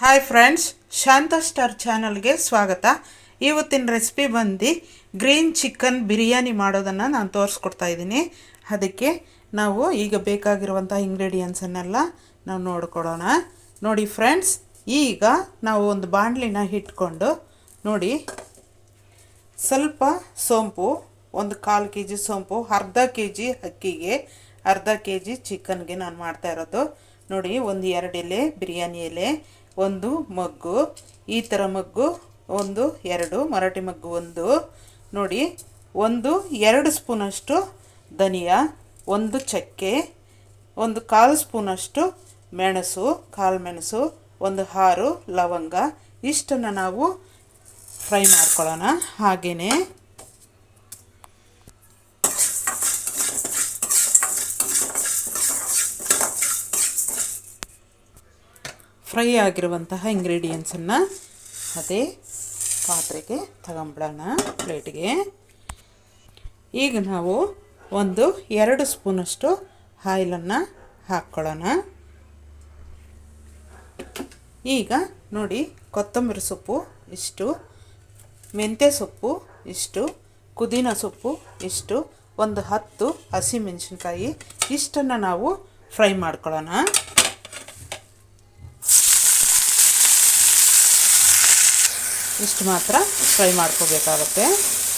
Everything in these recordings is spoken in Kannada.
ಹಾಯ್ ಫ್ರೆಂಡ್ಸ್ ಶಾಂತ ಸ್ಟಾರ್ ಚಾನಲ್ಗೆ ಸ್ವಾಗತ. ಇವತ್ತಿನ ರೆಸಿಪಿ ಬಂದು ಗ್ರೀನ್ ಚಿಕನ್ ಬಿರಿಯಾನಿ ಮಾಡೋದನ್ನು ನಾನು ತೋರಿಸ್ಕೊಡ್ತಾ ಇದ್ದೀನಿ. ಅದಕ್ಕೆ ನಾವು ಈಗ ಬೇಕಾಗಿರುವಂಥ ಇಂಗ್ರೀಡಿಯೆಂಟ್ಸನ್ನೆಲ್ಲ ನಾವು ನೋಡ್ಕೊಡೋಣ. ನೋಡಿ ಫ್ರೆಂಡ್ಸ್ ಈಗ ನಾವು ಒಂದು ಬಾಣಲಿನ ಇಟ್ಕೊಂಡು ನೋಡಿ, ಸ್ವಲ್ಪ ಸೋಂಪು, ಒಂದು ಕಾಲು ಕೆ ಜಿ ಸೋಂಪು, ಅರ್ಧ ಕೆ ಜಿ ಅಕ್ಕಿಗೆ ಅರ್ಧ ಕೆ ಜಿ ಚಿಕನ್ಗೆ ನಾನು ಮಾಡ್ತಾ ಇರೋದು. ನೋಡಿ, ಒಂದು ಎರಡು ಎಲೆ, ಬಿರಿಯಾನಿ ಎಲೆ ಒಂದು ಮಗ್ಗು, ಈ ಥರ ಮಗ್ಗು, ಒಂದು, ಎರಡು, ಮರಾಠಿ ಮಗ್ಗು ಒಂದು. ನೋಡಿ, ಒಂದು, ಎರಡು ಸ್ಪೂನಷ್ಟು ಧನಿಯಾ, ಒಂದು ಚಕ್ಕೆ, ಒಂದು ಕಾಲು ಸ್ಪೂನಷ್ಟು ಮೆಣಸು, ಕಾಲು ಮೆಣಸು, ಒಂದು ಹಾರು ಲವಂಗ. ಇಷ್ಟನ್ನು ನಾವು ಫ್ರೈ ಮಾಡ್ಕೊಳ್ಳೋಣ. ಹಾಗೆಯೇ ಫ್ರೈ ಆಗಿರುವಂತಹ ಇಂಗ್ರೀಡಿಯೆಂಟ್ಸನ್ನು ಅದೇ ಪಾತ್ರೆಗೆ ತಗೊಂಬಿಡೋಣ, ಪ್ಲೇಟ್ಗೆ. ಈಗ ನಾವು ಒಂದು ಎರಡು ಸ್ಪೂನಷ್ಟು ಆಯಿಲನ್ನು ಹಾಕ್ಕೊಳ್ಳೋಣ. ಈಗ ನೋಡಿ, ಕೊತ್ತಂಬರಿ ಸೊಪ್ಪು ಇಷ್ಟು, ಮೆಂತ್ಯ ಸೊಪ್ಪು ಇಷ್ಟು, ಪುದೀನ ಸೊಪ್ಪು ಇಷ್ಟು, ಒಂದು ಹತ್ತು ಹಸಿಮೆಣಸಿನ್ಕಾಯಿ, ಇಷ್ಟನ್ನು ನಾವು ಫ್ರೈ ಮಾಡ್ಕೊಳ್ಳೋಣ. ಇಷ್ಟು ಮಾತ್ರ ಫ್ರೈ ಮಾಡ್ಕೋಬೇಕಾಗತ್ತೆ.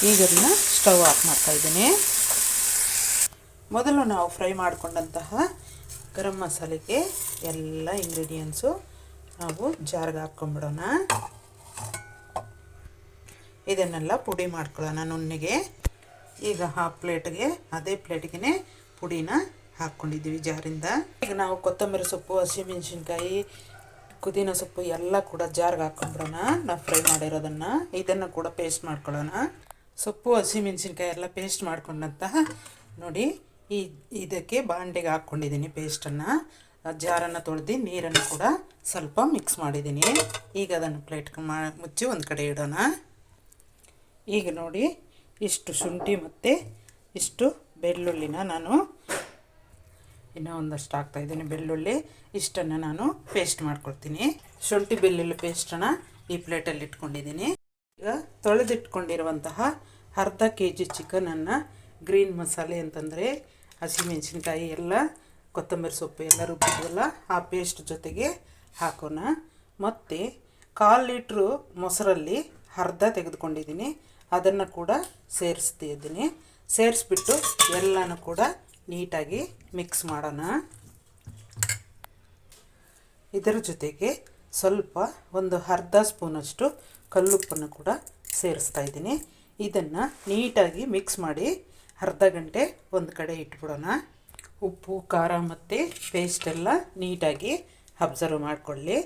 ಈಗ ಅದನ್ನ ಸ್ಟವ್ ಆಫ್ ಮಾಡ್ತಾ ಇದ್ದೀನಿ. ಮೊದಲು ನಾವು ಫ್ರೈ ಮಾಡಿಕೊಂಡಂತಹ ಗರಂ ಮಸಾಲೆಗೆ ಎಲ್ಲ ಇಂಗ್ರೀಡಿಯೆಂಟ್ಸು ನಾವು ಜಾರ್ಗೆ ಹಾಕ್ಕೊಂಬಿಡೋಣ. ಇದನ್ನೆಲ್ಲ ಪುಡಿ ಮಾಡ್ಕೊಳ್ಳೋಣ ನುಣ್ಣಿಗೆ. ಈಗ ಹಾಫ್ ಪ್ಲೇಟ್ಗೆ ಅದೇ ಪ್ಲೇಟ್ಗೆ ಪುಡಿನ ಹಾಕ್ಕೊಂಡಿದ್ದೀವಿ ಜಾರಿಂದ. ಈಗ ನಾವು ಕೊತ್ತಂಬರಿ ಸೊಪ್ಪು, ಹಸಿಮೆಣಸಿನ್ಕಾಯಿ ಪುದೀನ ಸೊಪ್ಪು ಎಲ್ಲ ಕೂಡ ಜಾರ್ಗೆ ಹಾಕ್ಕೊಂಬಿಡೋಣ ನಾವು ಫ್ರೈ ಮಾಡಿರೋದನ್ನು. ಇದನ್ನು ಕೂಡ ಪೇಸ್ಟ್ ಮಾಡ್ಕೊಳ್ಳೋಣ. ಸೊಪ್ಪು, ಹಸಿಮೆಣಸಿನ್ಕಾಯಿ ಎಲ್ಲ ಪೇಸ್ಟ್ ಮಾಡ್ಕೊಂಡಂತಹ ನೋಡಿ, ಈ ಇದಕ್ಕೆ ಬಾಂಡೆಗೆ ಹಾಕ್ಕೊಂಡಿದ್ದೀನಿ ಪೇಸ್ಟನ್ನು ಜಾರನ್ನು ತೊಳೆದು ನೀರನ್ನು ಕೂಡ ಸ್ವಲ್ಪ ಮಿಕ್ಸ್ ಮಾಡಿದ್ದೀನಿ. ಈಗ ಅದನ್ನು ಪ್ಲೇಟ್ ಮಾ, ಮುಚ್ಚಿ ಒಂದು ಕಡೆ ಇಡೋಣ. ಈಗ ನೋಡಿ, ಇಷ್ಟು ಶುಂಠಿ ಮತ್ತು ಇಷ್ಟು ಬೆಳ್ಳುಳ್ಳಿನ ನಾನು ಇನ್ನೂ ಒಂದಷ್ಟು ಹಾಕ್ತಾಯಿದ್ದೀನಿ ಬೆಳ್ಳುಳ್ಳಿ. ಇಷ್ಟನ್ನು ನಾನು ಪೇಸ್ಟ್ ಮಾಡ್ಕೊಳ್ತೀನಿ. ಶುಂಠಿ ಬೆಳ್ಳುಳ್ಳಿ ಪೇಸ್ಟನ್ನು ಈ ಪ್ಲೇಟಲ್ಲಿ ಇಟ್ಕೊಂಡಿದ್ದೀನಿ. ಈಗ ತೊಳೆದಿಟ್ಕೊಂಡಿರುವಂತಹ ಅರ್ಧ ಕೆ ಜಿ ಚಿಕನನ್ನು ಗ್ರೀನ್ ಮಸಾಲೆ ಅಂತಂದರೆ ಹಸಿಮೆಣಸಿನ್ಕಾಯಿ ಎಲ್ಲ, ಕೊತ್ತಂಬರಿ ಸೊಪ್ಪು ಎಲ್ಲ ರುಬ್ಬಿದ್ವಲ್ಲ, ಆ ಪೇಸ್ಟ್ ಜೊತೆಗೆ ಹಾಕೋಣ. ಮತ್ತು ಕಾಲು ಲೀಟ್ರು ಮೊಸರಲ್ಲಿ ಅರ್ಧ ತೆಗೆದುಕೊಂಡಿದ್ದೀನಿ. ಅದನ್ನು ಕೂಡ ಸೇರಿಸ್ತಿದ್ದೀನಿ. ಸೇರಿಸ್ಬಿಟ್ಟು ಎಲ್ಲನೂ ಕೂಡ ನೀಟಾಗಿ ಮಿಕ್ಸ್ ಮಾಡೋಣ. ಇದರ ಜೊತೆಗೆ ಸ್ವಲ್ಪ ಒಂದು ಅರ್ಧ ಸ್ಪೂನಷ್ಟು ಕಲ್ಲುಪ್ಪನ್ನು ಕೂಡ ಸೇರಿಸ್ತಾ ಇದ್ದೀನಿ. ಇದನ್ನು ನೀಟಾಗಿ ಮಿಕ್ಸ್ ಮಾಡಿ ಅರ್ಧ ಗಂಟೆ ಒಂದು ಕಡೆ ಇಟ್ಬಿಡೋಣ. ಉಪ್ಪು, ಖಾರ ಮತ್ತು ಪೇಸ್ಟೆಲ್ಲ ನೀಟಾಗಿ ಅಬ್ಸರ್ವ್ ಮಾಡಿಕೊಳ್ಳಿ.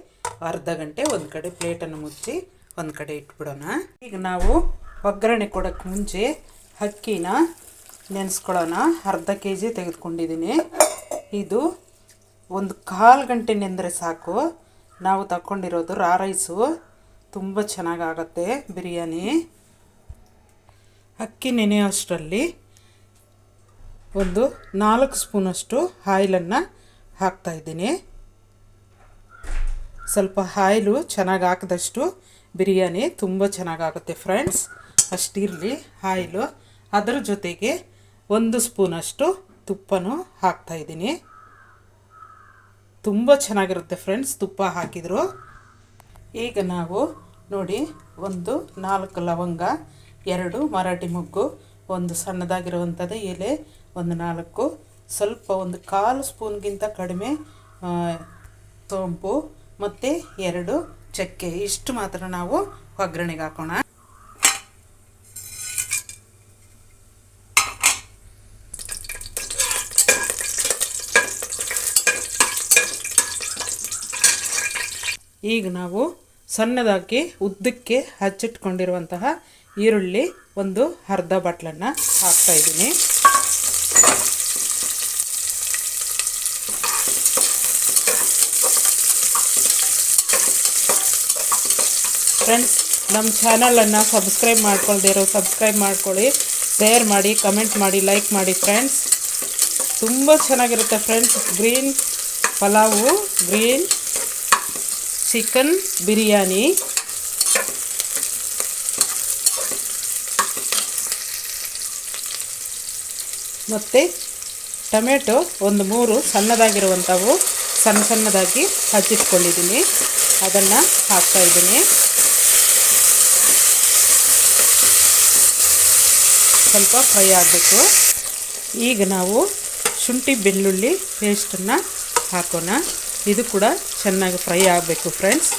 ಅರ್ಧ ಗಂಟೆ ಒಂದು ಕಡೆ ಪ್ಲೇಟನ್ನು ಮುಚ್ಚಿ ಒಂದು ಕಡೆ ಇಟ್ಬಿಡೋಣ. ಈಗ ನಾವು ಒಗ್ಗರಣೆ ಕೊಡೋಕ್ಕೆ ಮುಂಚೆ ಅಕ್ಕಿನ ನೆನೆಸ್ಕೊಳ್ಳೋಣ. ಅರ್ಧ ಕೆ ಜಿ ತೆಗೆದುಕೊಂಡಿದ್ದೀನಿ. ಇದು ಒಂದು ಕಾಲು ಗಂಟೆ ನೆಂದರೆ ಸಾಕು. ನಾವು ತಗೊಂಡಿರೋದು ರಾ ರೈಸು. ತುಂಬ ಚೆನ್ನಾಗಾಗತ್ತೆ ಬಿರಿಯಾನಿ. ಅಕ್ಕಿ ನೆನೆಯೋಷ್ಟರಲ್ಲಿ ಒಂದು ನಾಲ್ಕು ಸ್ಪೂನಷ್ಟು ಆಯಿಲನ್ನು ಹಾಕ್ತಾಯಿದ್ದೀನಿ ಸ್ವಲ್ಪ ಆಯಿಲು ಚೆನ್ನಾಗಿ ಹಾಕಿದಷ್ಟು ಬಿರಿಯಾನಿ ತುಂಬ ಚೆನ್ನಾಗಾಗುತ್ತೆ ಫ್ರೆಂಡ್ಸ್. ಅಷ್ಟಿರಲಿ ಆಯಿಲು. ಅದರ ಜೊತೆಗೆ ಒಂದು ಸ್ಪೂನಷ್ಟು ತುಪ್ಪನೂ ಹಾಕ್ತಾಯಿದ್ದೀನಿ ತುಂಬ ಚೆನ್ನಾಗಿರುತ್ತೆ ಫ್ರೆಂಡ್ಸ್, ತುಪ್ಪ ಹಾಕಿದ್ರು. ಈಗ ನಾವು ನೋಡಿ, ಒಂದು ನಾಲ್ಕು ಲವಂಗ, ಎರಡು ಮರಾಠಿ ಮೊಗ್ಗು, ಒಂದು ಸಣ್ಣದಾಗಿರುವಂಥದ್ದು ಎಲೆ, ಒಂದು ನಾಲ್ಕು, ಸ್ವಲ್ಪ ಒಂದು ಕಾಲು ಸ್ಪೂನ್ಗಿಂತ ಕಡಿಮೆ ತೋಂಪು ಮತ್ತು ಎರಡು ಚಕ್ಕೆ. ಇಷ್ಟು ಮಾತ್ರ ನಾವು ಒಗ್ಗರಣೆಗೆ ಹಾಕೋಣ. ಈಗ ನಾವು ಸಣ್ಣದಾಗಿ ಉದ್ದಕ್ಕೆ ಹಚ್ಚಿಟ್ಕೊಂಡಿರುವಂತಹ ಈರುಳ್ಳಿ ಒಂದು ಅರ್ಧ ಬಾಟ್ಲನ್ನು ಹಾಕ್ತಾಯಿದ್ದೀನಿ ಫ್ರೆಂಡ್ಸ್ ನಮ್ಮ ಚಾನಲನ್ನು ಸಬ್ಸ್ಕ್ರೈಬ್ ಮಾಡ್ಕೊಳ್ದೆ ಇರೋ ಸಬ್ಸ್ಕ್ರೈಬ್ ಮಾಡ್ಕೊಳ್ಳಿ. ಶೇರ್ ಮಾಡಿ ಕಮೆಂಟ್ ಮಾಡಿ ಲೈಕ್ ಮಾಡಿ ಫ್ರೆಂಡ್ಸ್ ತುಂಬ ಚೆನ್ನಾಗಿರುತ್ತೆ friends green pulao green chicken biryani. ಮತ್ತು ಟೊಮೆಟೊ ಒಂದು ಮೂರು ಸಣ್ಣದಾಗಿರುವಂಥವು ಸಣ್ಣ ಸಣ್ಣದಾಗಿ ಹಚ್ಚಿಟ್ಕೊಂಡಿದ್ದೀನಿ. ಅದನ್ನು ಹಾಕ್ತಾಯಿದ್ದೀನಿ ಸ್ವಲ್ಪ ಫ್ರೈ ಆಗಬೇಕು. ಈಗ ನಾವು ಶುಂಠಿ ಬೆಳ್ಳುಳ್ಳಿ ಪೇಸ್ಟನ್ನು ಹಾಕೋಣ. ಇದು ಕೂಡ ಚೆನ್ನಾಗಿ ಫ್ರೈ ಆಗಬೇಕು ಫ್ರೆಂಡ್ಸ್.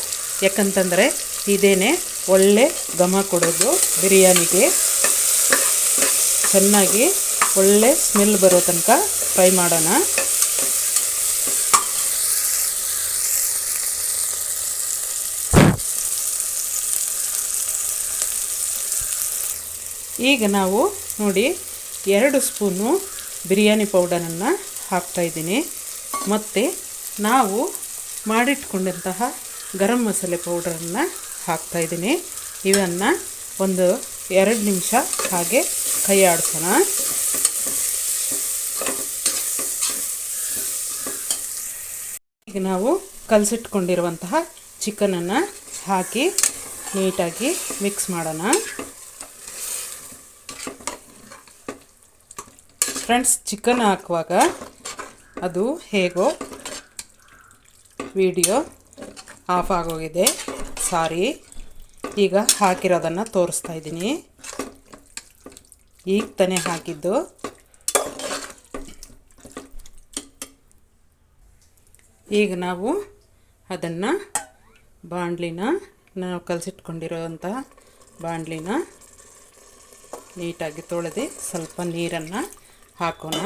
ಯಾಕಂತಂದರೆ ಇದೇನೆ ಒಳ್ಳೆ ಘಮ ಕೊಡೋದು ಬಿರಿಯಾನಿಗೆ. ಚೆನ್ನಾಗಿ ಒಳ್ಳೆ ಸ್ಮೆಲ್ ಬರೋ ತನಕ ಫ್ರೈ ಮಾಡೋಣ. ಈಗ ನಾವು ನೋಡಿ ಎರಡು ಸ್ಪೂನು ಬಿರಿಯಾನಿ ಪೌಡರನ್ನು ಹಾಕ್ತಾಯಿದ್ದೀನಿ ಮತ್ತು ನಾವು ಮಾಡಿಟ್ಕೊಂಡಂತಹ ಗರಂ ಮಸಾಲೆ ಪೌಡರನ್ನು ಹಾಕ್ತಾಯಿದ್ದೀನಿ ಇವನ್ನು ಒಂದು ಎರಡು ನಿಮಿಷ ಹಾಗೆ ಕೈ ಈಗ ನಾವು ಕಲಸಿಟ್ಕೊಂಡಿರುವಂತಹ ಚಿಕನನ್ನು ಹಾಕಿ ನೀಟಾಗಿ ಮಿಕ್ಸ್ ಮಾಡೋಣ. ಫ್ರೆಂಡ್ಸ್, ಚಿಕನ್ ಹಾಕುವಾಗ ಅದು ಹೇಗೋ ವಿಡಿಯೋ ಆಫ್ ಆಗೋಗಿದೆ. ಸಾರಿ. ಈಗ ಹಾಕಿರೋದನ್ನು ತೋರಿಸ್ತಾ ಇದ್ದೀನಿ. ಈಗ ತಾನೇ ಹಾಕಿದ್ದು. ಈಗ ನಾವು ಅದನ್ನು ಬಾಣಲಿನ ನಾವು ಕಲಸಿಟ್ಕೊಂಡಿರೋವಂಥ ಬಾಣಲಿನ ನೀಟಾಗಿ ತೊಳೆದು ಸ್ವಲ್ಪ ನೀರನ್ನು ಹಾಕೋಣ.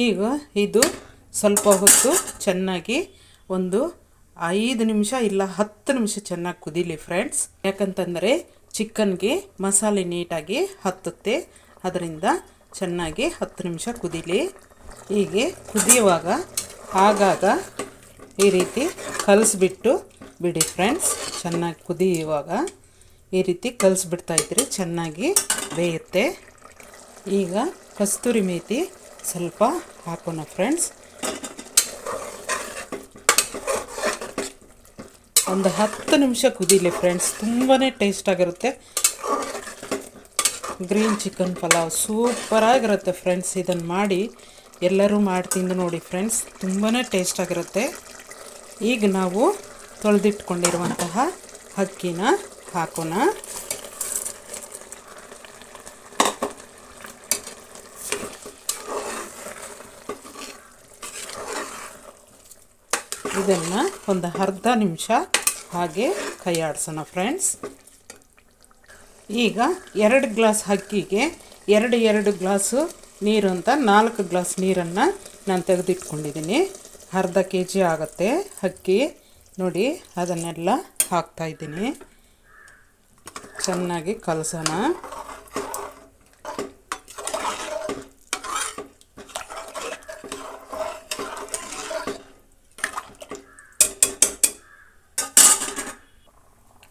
ಈಗ ಇದು ಸ್ವಲ್ಪ ಹೊತ್ತು ಚೆನ್ನಾಗಿ ಒಂದು ಐದು ನಿಮಿಷ ಇಲ್ಲ ಹತ್ತು ನಿಮಿಷ ಚೆನ್ನಾಗಿ ಕುದೀಲಿ ಫ್ರೆಂಡ್ಸ್ ಯಾಕಂತಂದರೆ ಚಿಕನ್ಗೆ ಮಸಾಲೆ ನೀಟಾಗಿ ಹತ್ತುತ್ತೆ. ಅದರಿಂದ ಚೆನ್ನಾಗಿ ಹತ್ತು ನಿಮಿಷ ಕುದೀಲಿ. ಹೀಗೆ ಕುದಿಯುವಾಗ ಆಗಾಗ ಈ ರೀತಿ ಕಲಿಸ್ಬಿಟ್ಟು ಬಿಡಿ ಫ್ರೆಂಡ್ಸ್ ಚೆನ್ನಾಗಿ ಕುದಿಯುವಾಗ ಈ ರೀತಿ ಕಲಿಸ್ಬಿಡ್ತಾ ಇದ್ರಿ ಚೆನ್ನಾಗಿ ಬೇಯುತ್ತೆ. ಈಗ ಕಸ್ತೂರಿ ಮೇಥಿ ಸ್ವಲ್ಪ ಹಾಕೋಣ ಫ್ರೆಂಡ್ಸ್ ಒಂದು ಹತ್ತು ನಿಮಿಷ ಕುದೀಲಿ ಫ್ರೆಂಡ್ಸ್ ತುಂಬಾ ಟೇಸ್ಟಾಗಿರುತ್ತೆ ಗ್ರೀನ್ ಚಿಕನ್ ಪಲಾವ್ ಸೂಪರಾಗಿರುತ್ತೆ ಫ್ರೆಂಡ್ಸ್ ಇದನ್ನು ಮಾಡಿ ಎಲ್ಲರೂ ಮಾಡಿ ತಿಂದು ನೋಡಿ ಫ್ರೆಂಡ್ಸ್ ತುಂಬಾ ಟೇಸ್ಟಾಗಿರುತ್ತೆ ಈಗ ನಾವು ತೊಳೆದಿಟ್ಕೊಂಡಿರುವಂತಹ ಅಕ್ಕಿನ ಹಾಕೋಣ. ಇದನ್ನು ಒಂದು ಅರ್ಧ ನಿಮಿಷ ಹಾಗೆ ಕೈ ಆಡಿಸೋಣ ಫ್ರೆಂಡ್ಸ್ ಈಗ ಎರಡು ಗ್ಲಾಸ್ ಅಕ್ಕಿಗೆ ಎರಡು ಎರಡು ಗ್ಲಾಸು ನೀರು ಅಂತ ನಾಲ್ಕು ಗ್ಲಾಸ್ ನೀರನ್ನು ನಾನು ತೆಗೆದಿಟ್ಕೊಂಡಿದ್ದೀನಿ. ಅರ್ಧ ಕೆ ಜಿ ಆಗುತ್ತೆ ಅಕ್ಕಿ. ನೋಡಿ, ಅದನ್ನೆಲ್ಲ ಹಾಕ್ತಾಯಿದ್ದೀನಿ ಚೆನ್ನಾಗಿ ಕಲಸೋಣ.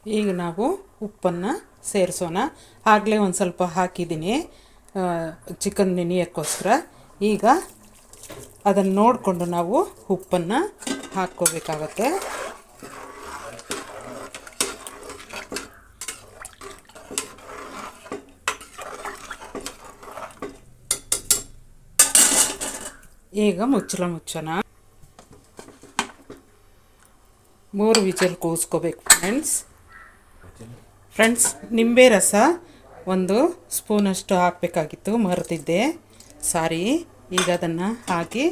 ಈಗ ನಾವು ಉಪ್ಪನ್ನು ಸೇರಿಸೋಣ. ಆಗಲೇ ಒಂದು ಸ್ವಲ್ಪ ಹಾಕಿದ್ದೀನಿ. ಚಿಕನ್ ನೆನೆಯೋಕ್ಕೋಸ್ಕರ ಈಗ ಅದನ್ನು ನೋಡಿಕೊಂಡು ನಾವು ಉಪ್ಪನ್ನು ಹಾಕ್ಕೋಬೇಕಾಗತ್ತೆ. ಈಗ ಮುಚ್ಚಳ ಮುಚ್ಚೋಣ. ಮೂರು ವಿಜಲ್ ಕೂಸ್ಕೋಬೇಕು ಫ್ರೆಂಡ್ಸ್ ಫ್ರೆಂಡ್ಸ್ ನಿಂಬೆ ರಸ ಒಂದು ಸ್ಪೂನಷ್ಟು ಹಾಕಬೇಕಾಗಿತ್ತು ಮರೆತಿದ್ದೆ ಸಾರಿ ಈಗ ಅದನ್ನು ಹಾಕಿ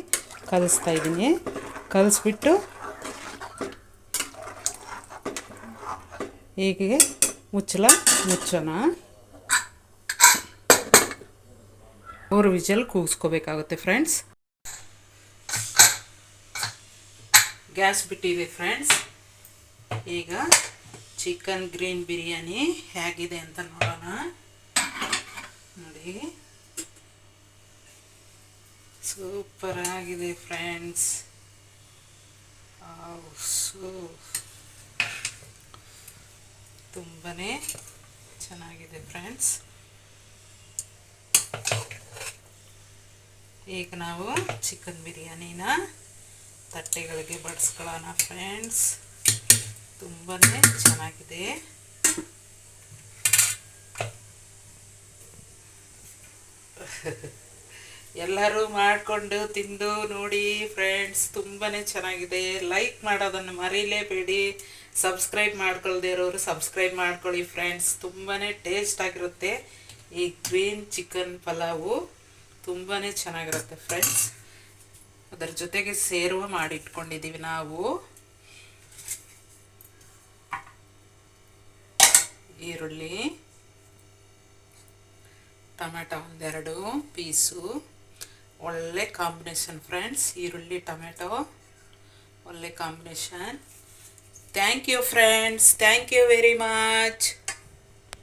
ಕಲಿಸ್ತಾ ಇದ್ದೀನಿ. ಕಲಿಸ್ಬಿಟ್ಟು ಹೀಗೆ ಮುಚ್ಚಲ ಮುಚ್ಚೋಣ. ಮೂರು ವಿಜಲ್ ಕೂಗಿಸ್ಕೋಬೇಕಾಗುತ್ತೆ ಫ್ರೆಂಡ್ಸ್ ಗ್ಯಾಸ್ ಬಿಟ್ಟಿದೆ ಫ್ರೆಂಡ್ಸ್ ಈಗ ಚಿಕನ್ ಗ್ರೀನ್ ಬಿರಿಯಾನಿ ಹೇಗಿದೆ ಅಂತ ನೋಡೋಣ. ನೋಡಿ. ಸೂಪರ್ ಆಗಿದೆ ಫ್ರೆಂಡ್ಸ್. ಸೂ ತುಂಬಾ ಚೆನ್ನಾಗಿದೆ ಫ್ರೆಂಡ್ಸ್. ಈಗ ನಾವು ಚಿಕನ್ ಬಿರಿಯಾನಿನ ತಟ್ಟೆಗಳಿಗೆ ಬಡಿಸ್ಕೊಳ್ಳೋಣ ಫ್ರೆಂಡ್ಸ್. ತುಂಬಾ ಚೆನ್ನಾಗಿದೆ. ಎಲ್ಲರೂ ಮಾಡಿಕೊಂಡು ತಿಂದು ನೋಡಿ ಫ್ರೆಂಡ್ಸ್ ತುಂಬಾ ಚೆನ್ನಾಗಿದೆ. ಲೈಕ್ ಮಾಡೋದನ್ನು ಮರೀಲೇಬೇಡಿ. ಸಬ್ಸ್ಕ್ರೈಬ್ ಮಾಡ್ಕೊಳ್ದೇ ಇರೋರು ಸಬ್ಸ್ಕ್ರೈಬ್ ಮಾಡ್ಕೊಳ್ಳಿ ಫ್ರೆಂಡ್ಸ್. ತುಂಬಾ ಟೇಸ್ಟ್ ಆಗಿರುತ್ತೆ ಈ ಗ್ರೀನ್ ಚಿಕನ್ ಪಲಾವು. ತುಂಬಾ ಚೆನ್ನಾಗಿರುತ್ತೆ ಫ್ರೆಂಡ್ಸ್. ಅದರ ಜೊತೆಗೆ ಸೇರುವ ಮಾಡಿಟ್ಕೊಂಡಿದ್ದೀವಿ ನಾವು. ಈರುಳ್ಳಿ, ಟೊಮೆಟೊ ಒಂದೆರಡು ಪೀಸು. ಒಳ್ಳೆ ಕಾಂಬಿನೇಷನ್ ಫ್ರೆಂಡ್ಸ್, ಈರುಳ್ಳಿ, ಟೊಮೆಟೊ. ಒಳ್ಳೆ combination. Thank you friends, thank you very much.